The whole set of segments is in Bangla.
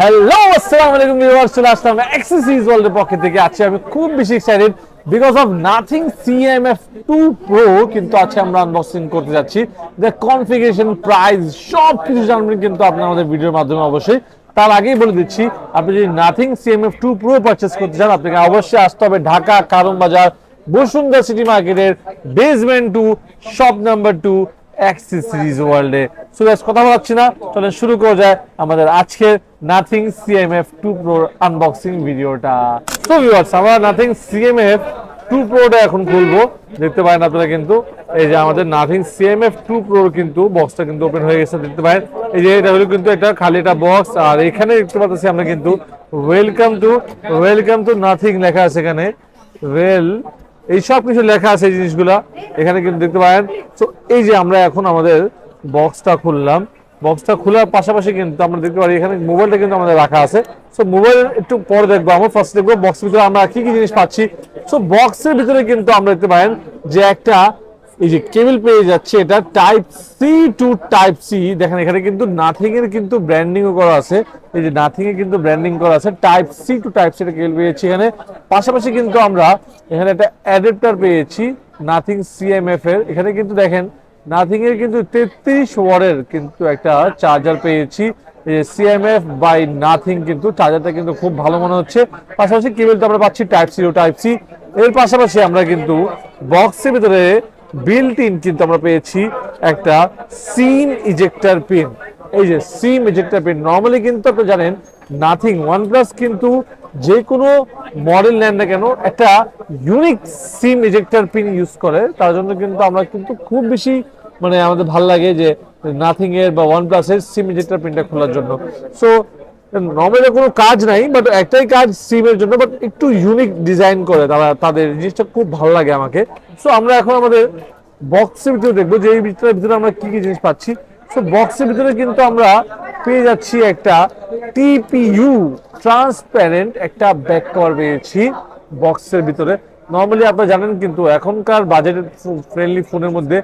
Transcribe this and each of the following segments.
হ্যালো আসসালামু আলাইকুম ভিউয়ার্স চলে আসলাম এক্সেসরিজ ওয়ার্ল্ডের পক্ষ থেকে। আজকে আমি খুব বেশি excited because of Nothing CMF two Pro কিন্তু আজকে আমরা আনবক্সিং করতে যাচ্ছি। দ্য কনফিগারেশন প্রাইস সব কিছু জানবেন কিন্তু আপনার আমাদের ভিডিওর মাধ্যমে অবশ্যই। তার আগেই বলে দিচ্ছি, আপনি যদি Nothing CMF two Pro purchase করতে চান, আপনাকে অবশ্যই আসতে হবে ঢাকা কারণ বাজার বসুন্ধরা সিটি মার্কেটের basement two shop number two Axis Series ওয়ার্ল্ডে সো গাইস কথা বলাচ্ছি না। চলেন শুরু করা যায় আমাদের আজকের Nothing CMF two Pro unboxing ভিডিওটা সো ভিউয়ার্স আমরা নাথিং সিএমএফ টু প্রোটা এখন খুলবো। দেখতে পারেন আপনারা কিন্তু, এই যে আমাদের নাথিং সিএমএফ টু প্রোর কিন্তু বক্সটা কিন্তু ওপেন হয়ে গেছে, দেখতে পারেন। এই যে এটা হলো কিন্তু একটা খালি একটা বক্স আর এখানে দেখতে পাচ্ছি আমরা কিন্তু welcome to welcome to Nothing লেখা আছে এখানে। ওয়েল এই সব কিছু লেখা আছে এই জিনিসগুলা। এখানে কিন্তু দেখতে পারেন। তো এই যে আমরা এখন আমাদের বক্সটা খুললাম। বক্সটা খোলার পাশাপাশি কিন্তু আমরা দেখতে পারি, এখানে মোবাইলটা কিন্তু আমাদের রাখা আছে। সো মোবাইল একটু পরে দেখব আমরা। ফার্স্ট দেখব বক্সের ভিতরে আমরা কি কি জিনিস পাচ্ছি। সো বক্সের ভিতরে কিন্তু আমরা দেখতে পারেন যে একটা এই যে কেবল পেয়ে যাচ্ছে, এটা type C to type C দেখেন, এখানে কিন্তু নাথিং এর কিন্তু ব্র্যান্ডিং করা আছে। এই যে নাথিং এর কিন্তু ব্র্যান্ডিং করা আছে type C to type C cable পেয়েছি এখানে। পাশাপাশি কিন্তু আমরা এখানে একটা অ্যাডাপ্টার পেয়েছি নাথিং সিএমএফ এর। এখানে কিন্তু দেখেন নাথিং এর কিন্তু তেত্রিশ ওয়ার্ডের কিন্তু একটা চার্জার পেয়েছি। সিএমএফ বাই নাথিং কিন্তু চার্জারটা কিন্তু খুব ভালো মনে হচ্ছে। পাশাপাশি কেবলটা আমরা পাচ্ছি টাইপ সি ও টাইপ সি এর পাশাপাশি আমরা কিন্তু বক্সের ভিতরে বিল্ট ইন কিন্তু আমরা পেয়েছি একটা সিম ইজেক্টার পিন। এই যে সিম ইজেক্টার পিন নর্মালি কিন্তু আপনি জানেন নাথিং ওয়ান প্লাস কিন্তু যে কোনো মডেল নেন না কেন, একটা unique SIM ejector pin use করে। তার জন্য কিন্তু আমরা কিন্তু খুব বেশি মানে আমাদের ভালো লাগে যে নাথিং এর বা ওয়ান প্লাস এর সিম ইজেক্টার পিনটা খোলার জন্য। সো নর্মালি কোনো কাজ নাই বাট একটাই কাজ সিমের জন্য বাট একটু ইউনিক ডিজাইন করে তারা, তাদের জিনিসটা খুব ভালো লাগে আমাকে। সো আমরা এখন আমাদের বক্সের ভিতরে দেখব যে এই ভিতরে ভিতরে আমরা কি কি জিনিস পাচ্ছি। সো বক্সের ভিতরে কিন্তু আমরা পেয়ে যাচ্ছি একটা টিপিইউ ট্রান্সপ্যারেন্ট একটা ব্যাক কভার পেয়েছি বক্সের ভিতরে। নর্মালি আপনারা জানেন কিন্তু এখনকার বাজেট ফ্রেন্ডলি ফোনের মধ্যে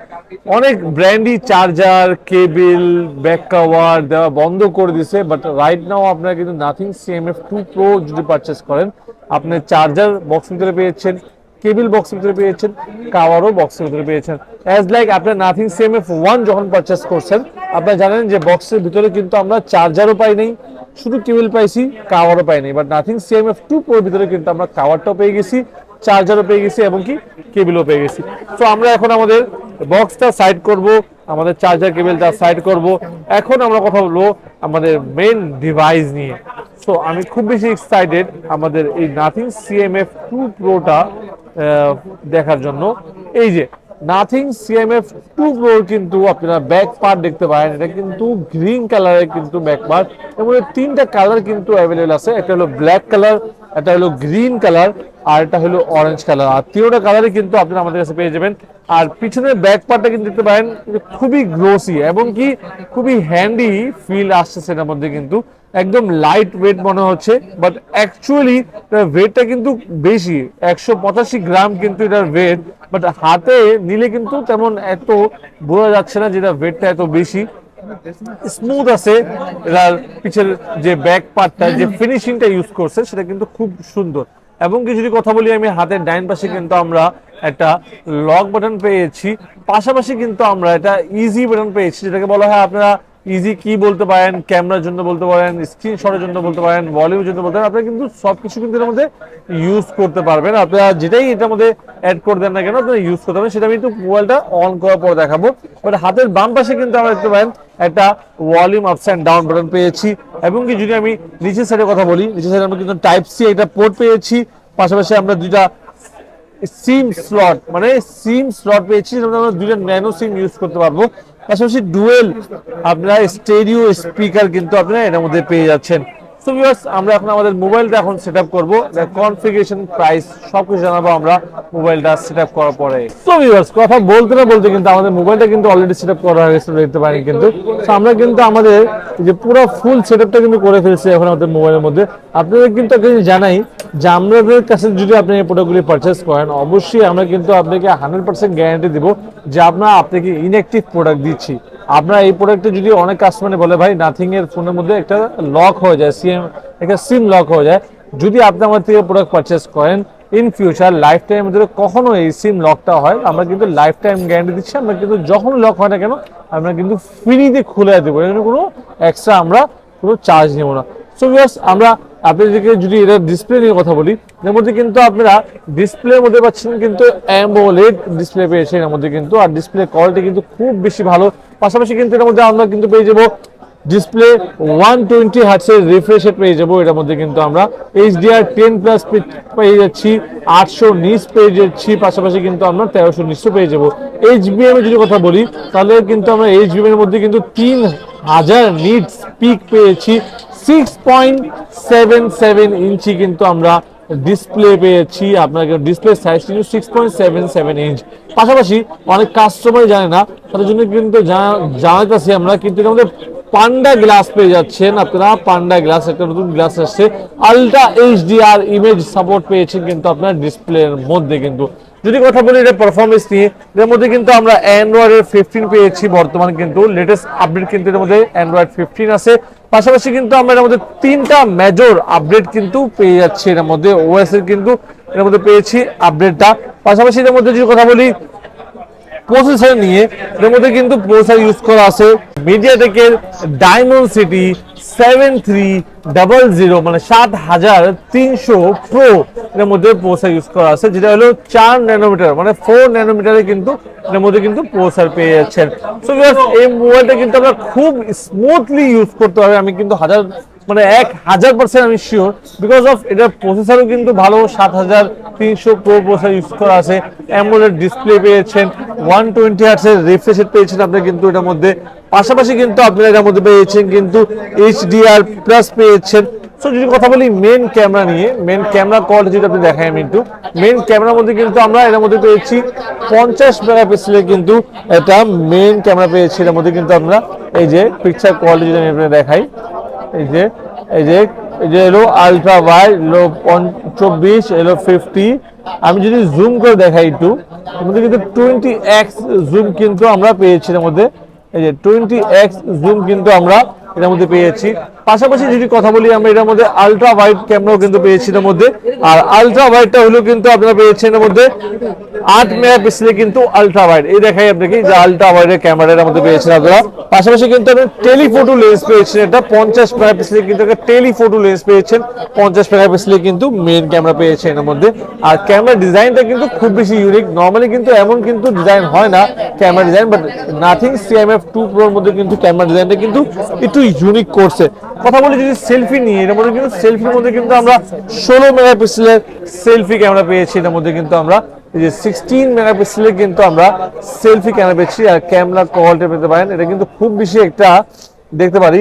অনেক ব্র্যান্ডি চার্জার কেবিল ব্যাক কভার দেওয়া বন্ধ করে দিছে বাট রাইট নাও আপনারা কিন্তু নাথিং সিএমএফ টু প্রো যদি পারচেস করেন, আপনি চার্জার বক্স ভিতরে পেয়েছেন কেবিল বক্স ভিতরে পেয়েছেন কাওয়ারও বক্সের ভিতরে পেয়েছেন। অ্যাজ লাইক আপনার নাথিং সিএমএফ ওয়ান যখন পারচেস করছেন, আপনারা জানেন যে বক্সের ভিতরে কিন্তু আমরা চার্জারও পাই নাই, শুধু কেবিল পাইছি কাওয়ারও পাই নাই বাট নাথিং সিএমএফ টু প্রোর ভিতরে কিন্তু আমরা কাওয়ারটাও পেয়ে গেছি চার্জারও পেয়ে গেছি এবং কি কেবিলও পেয়ে গেছি। তো আমরা এখন আমাদের বক্সটা সাইড করব, আমাদের চার্জার কেবিলটা সাইড করব। এখন আমরা কথা বলব আমাদের মেন ডিভাইস নিয়ে। সো আমি খুব বেশি এক্সাইটেড আমাদের এই নাথিং সিএমএফ টু প্রোটা দেখার জন্য। এই যে নাথিং সিএমএফ টু প্রো কিন্তু আপনারা ব্যাক পার্ট দেখতে পারেন। এটা কিন্তু গ্রিন কালারের কিন্তু ব্যাক পার্ট এবং তিনটা কালার কিন্তু অ্যাভেলেবল আছে। একটা হলো ব্ল্যাক কালার একটা হলো গ্রিন কালার আর এটা হলো অরেঞ্জ কালার আর তিনটা কালারই কিন্তু আপনারা আমাদের কাছে পেয়ে যাবেন। আর পিছনের ব্যাক পার্টটা কিন্তু দেখতে পারেন, খুবই গ্লোসি এবং কি খুবই হ্যান্ডি ফিল আসছে সেটার মধ্যে কিন্তু। একদম লাইট ওয়েট মনে হচ্ছে বাট অ্যাকচুয়ালি ওয়েটটা কিন্তু বেশি, একশো পঁচাশি গ্রাম কিন্তু এটার ওয়েট বাট হাতে নিলে কিন্তু তেমন এত বোঝা যাচ্ছে না যেটা ওয়েটটা এত বেশি। স্মুথ আছে, এটার পিছের যে ব্যাক পার্টটা যে ফিনিশিংটা ইউজ করছে, সেটা কিন্তু খুব সুন্দর। এবং কিছু যদি কথা বলি আমি, হাতের ডাইন পাশে কিন্তু আমরা একটা লক বাটন পেয়েছি, পাশাপাশি কিন্তু আমরা এটা ইজি বাটন পেয়েছি, যেটাকে বলা হয় আপনারা ইজি কি বলতে পারেন ক্যামেরার জন্য বলতে পারেন স্ক্রিনশটের জন্য বলতে পারেন ভলিউমের জন্য বলতে পারেন আপনারা কিন্তু সবকিছু কিন্তু এর মধ্যে ইউজ করতে পারবেন। আপনারা যেটাই এটার মধ্যে অ্যাড করে দেন না কেন আপনারা ইউজ করতে পারবেন। সেটা আমি একটু মোবাইলটা অন করার পর দেখাবো। বাট হাতের বাম পাশে কিন্তু আমরা দেখতে পারেন একটা volume ups and down button পেয়েছি। এবং কি যদি আমি নিচের সাইডে কথা বলি নিচের সাইডে আমরা কিন্তু টাইপ সি একটা পোর্ট পেয়েছি। পাশাপাশি আমরা দুইটা সিম স্লট মানে সিম স্লট পেয়েছি আমরা দুইটা ন্যানো সিম ইউজ করতে পারব। পাশাপাশি ডুয়েল আপনার স্টেরিও স্পিকার কিন্তু আপনারা এটার মধ্যে পেয়ে যাচ্ছেন। সো ভিউয়ার্স আমরা এখন আমাদের মোবাইলটা এখন সেট আপ করব কনফিগারেশন প্রাইস সবকিছু জানাব আমরা মোবাইলটা সেট আপ করার পরে। সো ভিউয়ার্স কথা বলতে না বলতে কিন্তু আমাদের মোবাইলটা কিন্তু অলরেডি সেট আপ করা হয়েছে দেখতে পারেন কিন্তু। So আমরা কিন্তু আমাদের যে পুরো ফুল সেট আপটা কিন্তু করে ফেলছি এখন আমাদের মোবাইলের মধ্যে। আপনাদের কিন্তু জানাই যে আমাদের কাছে যদি আপনি এই প্রোডাক্টগুলি পারচেস করেন, অবশ্যই আমরা কিন্তু আপনাকে হান্ড্রেড পার্সেন্ট গ্যারান্টি দিব যে আমরা আপনাকে ইনঅ্যাক্টিভ প্রোডাক্ট দিচ্ছি। আপনার এই প্রোডাক্টে যদি অনেক কাস্টমার বলে, ভাই নাথিং এর ফোনের মধ্যে একটা লক হয়ে যায় সিএম একটা সিম লক হয়ে যায়, যদি আপনি আমার থেকে প্রোডাক্ট পারচেস করেন ইন ফিউচার লাইফ টাইমের ভিতরে কখনো এই সিম লকটা হয়, আমরা কিন্তু লাইফ টাইম গ্যারান্টি দিচ্ছি, আমরা কিন্তু যখন লক হয় না কেন, আমরা কিন্তু ফ্রিতে খুলে দেবো। এখানে কোনো এক্সট্রা আমরা কোনো চার্জ নেব না। সো আমরা আপনাদেরকে যদি এটা ডিসপ্লে নিয়ে কথা বলি, এর মধ্যে কিন্তু আপনারা ডিসপ্লের মধ্যে পাচ্ছেন কিন্তু অ্যামোলেড ডিসপ্লে পেয়েছেন, এর মধ্যে কিন্তু আর ডিসপ্লে কোয়ালিটি কিন্তু খুব বেশি ভালো। পাশাপাশি কিন্তু এর মধ্যে আমরা কিন্তু পেয়ে যাব ডিসপ্লে ওয়ান টোয়েন্টি হার্টসের রিফ্রেশ পেয়ে যাব। এটার মধ্যে কিন্তু আমরা এইচডিআর টেন প্লাস পেয়ে যাচ্ছি, আটশো নিচ পেয়ে যাচ্ছি, পাশাপাশি কিন্তু আমরা তেরোশো নিচও পেয়ে যাব। এইচবিএম এর যদি কথা বলি, তাহলে কিন্তু আমরা এইচবিএম এর মধ্যে কিন্তু তিন হাজার নিট পিক পেয়েছি। Six point seven seven inch কিন্তু আমরা ডিসপ্লে পেয়েছি। আপনার ডিসপ্লে সাইজ কিন্তু six point seven seven inch পাশাপাশি অনেক কাস্টমার জানে না, তাদের জন্য কিন্তু জানাইতেছি আমরা, কিন্তু মধ্যে পান্ডা গ্লাস পেয়ে যাচ্ছেন আপনারা। পান্ডা গ্লাস একটা নতুন গ্লাস আসছে। আলট্রা এইচডিআর ইমেজ সাপোর্ট পেয়েছেন কিন্তু আপনার ডিসপ্লের মধ্যে কিন্তু। যদি কথা বলি এটা পারফরমেন্স নিয়ে, এর মধ্যে কিন্তু আমরা অ্যান্ড্রয়েড এর ফিফটিন পেয়েছি বর্তমান কিন্তু। লেটেস্ট আপডেট কিন্তু এর মধ্যে অ্যান্ড্রয়েড ফিফটিন আছে। পাশাপাশি কিন্তু আমরা এর মধ্যে তিনটা মেজর আপডেট কিন্তু পেয়ে যাচ্ছি এর মধ্যে। ওএস এর কিন্তু এর মধ্যে পেয়েছি আপডেটটা পাশাপাশি এর মধ্যে যদি কথা বলি প্রসেসর নিয়ে এর মধ্যে কিন্তু প্রসেসর ইউজ করা আছে। মিডিয়াটেকের Dimensity seven three double zero মানে সাত হাজার তিনশো প্রো এর মধ্যে প্রসেসর ইউজ করা আছে, যেটা হলো চার ন্যানোমিটার মানে ফোর ন্যানোমিটারে কিন্তু এর মধ্যে কিন্তু প্রসেসর পেয়ে যাচ্ছেন। সো এই মোবাইলটা কিন্তু আমরা খুব স্মুথলি ইউজ করতে হবে, আমি কিন্তু হাজার মানে এক হাজার পার্সেন্ট আমি শিওর বিকজ অফ এটার প্রসেসরও কিন্তু ভালো, সাত হাজার তিনশো প্রো প্রসেসর ইউজ করা আছে অ্যামোলেড ডিসপ্লে পেয়েছেন ওয়ান টোয়েন্টি হার্টসের রিফ্রেশ পেয়েছেন আপনি কিন্তু এটার মধ্যে। পাশাপাশি কিন্তু আপনারা এটার মধ্যে পেয়েছেন কিন্তু এইচডিআর প্লাস পেয়েছেন। সো যদি কথা বলি মেন ক্যামেরা নিয়ে মেন ক্যামেরা কোয়ালিটি যদি আপনি দেখাই আমি একটু মেন ক্যামেরার মধ্যে কিন্তু আমরা এর মধ্যে পেয়েছি পঞ্চাশ মেগাপিক্সেলের কিন্তু এটা মেন ক্যামেরা পেয়েছি। এর মধ্যে কিন্তু আমরা এই যে পিকচার কোয়ালিটি আমি আপনাদের দেখাই। এই যে এই যে এলো আলট্রা ওয়াইড, এলো চব্বিশ, এলো ফিফটি আমি যদি জুম করে দেখাই একটু মধ্যে কিন্তু টোয়েন্টি এক্স জুম কিন্তু আমরা পেয়েছি এর মধ্যে। এই যে টোয়েন্টি এক্স জুম কিন্তু আমরা এটার মধ্যে পেয়েছি। পাশাপাশি যদি কথা বলি আমরা, এটার মধ্যে আলট্রা ওয়াইড ক্যামেরাও কিন্তু পেয়েছি এর মধ্যে। আর আলট্রা ওয়াইডটা হলো কিন্তু আপনারা পেয়েছেন এর মধ্যে আট মেগাপিক্সেলে কিন্তু আলট্রা ওয়াইড এই দেখাই আপনাকে যে আলট্রা ওয়াইডের ক্যামেরার মধ্যে পেয়েছেন আপনারা। পাশাপাশি কিন্তু আপনি টেলিফোটো লেন্স পেয়েছেন। এটা পঞ্চাশ মেগাপিক্সেলে কিন্তু একটা টেলিফোটো লেন্স পেয়েছেন। পঞ্চাশ মেগাপিক্সেলে কিন্তু মেন ক্যামেরা পেয়েছেন এর মধ্যে। আর ক্যামেরা ডিজাইনটা কিন্তু খুব বেশি ইউনিক নর্মালি কিন্তু এমন কিন্তু ডিজাইন হয় না camera design but Nothing CMF two প্রোর মধ্যে কিন্তু ক্যামেরা ডিজাইনটা কিন্তু একটু ইউনিক করছে কথা বলি যদি সেলফি নিয়ে, এর মধ্যে কিন্তু সেলফির মধ্যে কিন্তু আমরা ষোলো মেগাপিক্সেলের সেলফি ক্যামেরা পেয়েছি। এর মধ্যে কিন্তু আমরা এই যে সিক্সটিন মেগাপিক্সেলের কিন্তু আমরা সেলফি ক্যামেরা পেয়েছি। আর ক্যামেরা কোয়ালিটি পেতে পারেন। এটা কিন্তু খুব বেশি একটা, দেখতে পারি,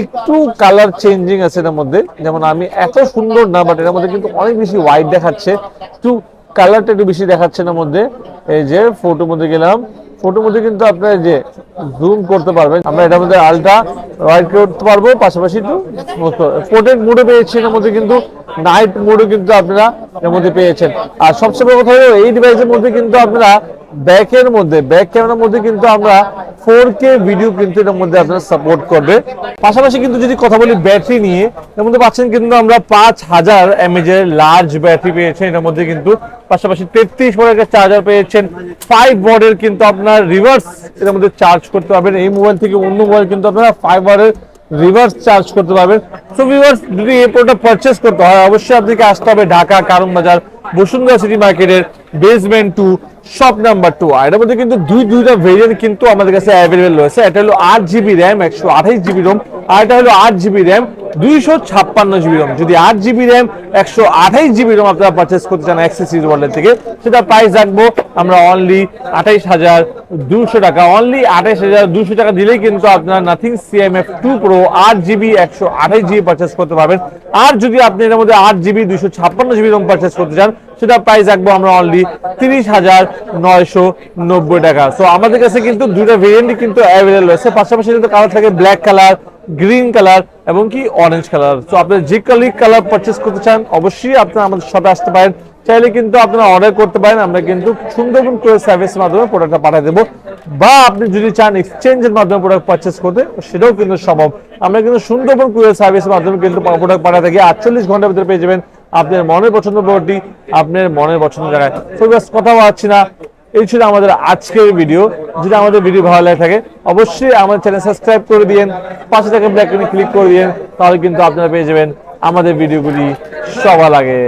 একটু কালার চেঞ্জিং আছে এটার মধ্যে। যেমন আমি এত সুন্দর না বাট এটার মধ্যে কিন্তু অনেক বেশি হোয়াইট দেখাচ্ছে। একটু কালারটা একটু বেশি দেখাচ্ছে না মধ্যে। এই যে ফটোর মধ্যে গেলাম। ফটোর মধ্যে কিন্তু আপনার যে জুম করতে পারবেন, আমরা এটার মধ্যে আলট্রা ওয়াইড করতে পারব, পাশাপাশি একটু পোর্ট্রেট মোডে পেয়েছি, এর মধ্যে কিন্তু নাইট মোডও কিন্তু আপনারা এর মধ্যে পেয়েছেন। আর সবচেয়ে বড় কথা হলো, এই ডিভাইসের মধ্যে কিন্তু আপনারা ব্যাকের মধ্যে, ব্যাক ক্যামেরার মধ্যে কিন্তু আমরা ফোর কে ভিডিও কিন্তু এটার মধ্যে আপনারা সাপোর্ট করবে। পাশাপাশি কিন্তু যদি কথা বলি ব্যাটারি নিয়ে, এর মধ্যে পাচ্ছেন কিন্তু আমরা পাঁচ হাজার এমএজ এর লার্জ ব্যাটারি পেয়েছেন। এটার মধ্যে কিন্তু পাশাপাশি তেত্রিশ ওয়াটের চার্জার পেয়েছেন। ফাইভ ওয়াটের কিন্তু আপনার রিভার্স এর মধ্যে চার্জ করতে পারবেন। এই মোবাইল থেকে অন্য মোবাইল কিন্তু আপনারা ফাইভ ওয়াটের রিভার্স চার্জ করতে পারবেন। সো ভিউয়ার্স যদি এই প্রোডাক্ট পারচেস করতে হয়, অবশ্যই আপনাকে আসতে হবে ঢাকা কারণ বাজার বসুন্ধরা সিটি মার্কেটের basement two shop number two এটার মধ্যে কিন্তু দুই দুইটা ভেরিয়েন্ট কিন্তু আমাদের কাছে অ্যাভেলেবেল রয়েছে। এটা হলো আট জিবি র্যাম একশো আঠাইশ জিবি রোম আর এটা হলো আট জিবি র্যাম দুইশো ছাপ্পান্ন জিবি রোম যদি আট জিবি র্যাম একশো আঠাইশ জিবি রোম আপনারা পারচেস করতে চান অ্যাক্সেসরিজ ওয়ার্ল্ডের থেকে, সেটা প্রাইস রাখব। আমরা অনলি আঠাইশ হাজার দুশো টাকা অনলি আঠাইশ হাজার দুশো টাকা দিলেই কিন্তু আপনারা নাথিং সিএমএফ টু প্রো আট জিবি একশো আঠাইশ জিবি পারচেস করতে পারবেন। আর যদি আপনি এর মধ্যে আট জিবি দুশো ছাপ্পান্ন জিবি রোম পারচেস করতে চান সেটা প্রাইস রাখব আমরা অনলি তিরিশ হাজার নয়শো নব্বই টাকা। সো আমাদের কাছে কিন্তু দুটো ভেরিয়েন্টই কিন্তু অ্যাভেলেবল রয়েছে পাশাপাশি কিন্তু কালার থাকে ব্ল্যাক কালার গ্রিন কালার এবং কি অরেঞ্জ কালার সো আপনি যে কালি কালার পারচেস করতে চান, অবশ্যই আপনারা আমাদের সাথে আসতে পারেন। চাইলে কিন্তু আপনারা অর্ডার করতে পারেন, আমরা কিন্তু সুন্দরবন কুরিয়ার সার্ভিসের মাধ্যমে প্রোডাক্টটা পাঠিয়ে দেবো। বা আপনি যদি চান এক্সচেঞ্জের মাধ্যমে প্রোডাক্ট পারচেস করতে, সেটাও কিন্তু সম্ভব। আমরা কিন্তু সুন্দরবন কুরিয়ার সার্ভিসের মাধ্যমে কিন্তু প্রোডাক্ট পাঠিয়ে থাকি আটচল্লিশ ঘণ্টার ভিতরে পেয়ে যাবেন আপনার মনের পছন্দ বোর্ডটি আপনার মনের পছন্দ জায়গায়। তো কথা বলাচ্ছি না। এই ছিল আমাদের আজকের ভিডিও। যদি আমাদের ভিডিও ভালো লাগে থাকে, অবশ্যই আমাদের চ্যানেল সাবস্ক্রাইব করে দিয়েন, পাশে থেকে ব্ল্যাক ক্লিক করে দিয়েন, তাহলে কিন্তু আপনারা পেয়ে যাবেন আমাদের ভিডিওগুলি সবার আগে।